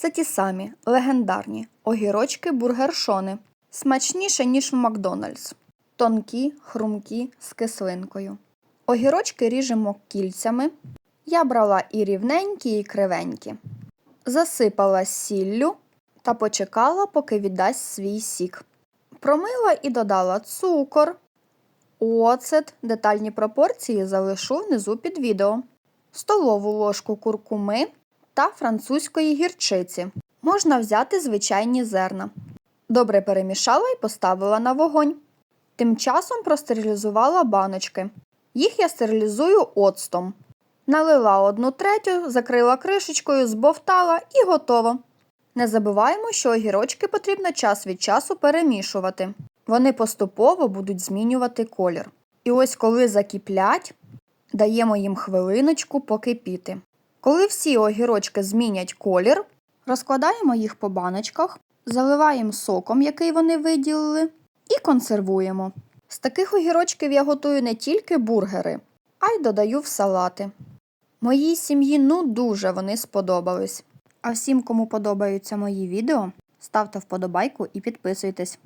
Це ті самі легендарні огірочки бургершони. Смачніше, ніж в Макдональдс. Тонкі, хрумкі з кислинкою. Огірочки ріжемо кільцями. Я брала і рівненькі, і кривенькі. Засипала сіллю та почекала, поки віддасть свій сік. Промила і додала цукор, оцет, детальні пропорції залишу внизу під відео, столову ложку куркуми та французької гірчиці. Можна взяти звичайні зерна. Добре перемішала і поставила на вогонь. Тим часом простерилізувала баночки. Їх я стерилізую оцтом. Налила одну третю, закрила кришечкою, збовтала і готово. Не забуваємо, що огірочки потрібно час від часу перемішувати. Вони поступово будуть змінювати колір. І ось коли закіплять, даємо їм хвилиночку покипіти. Коли всі огірочки змінять колір, розкладаємо їх по баночках, заливаємо соком, який вони виділили, і консервуємо. З таких огірочків я готую не тільки бургери, а й додаю в салати. Моїй сім'ї ну дуже вони сподобались. А всім, кому подобаються мої відео, ставте вподобайку і підписуйтесь.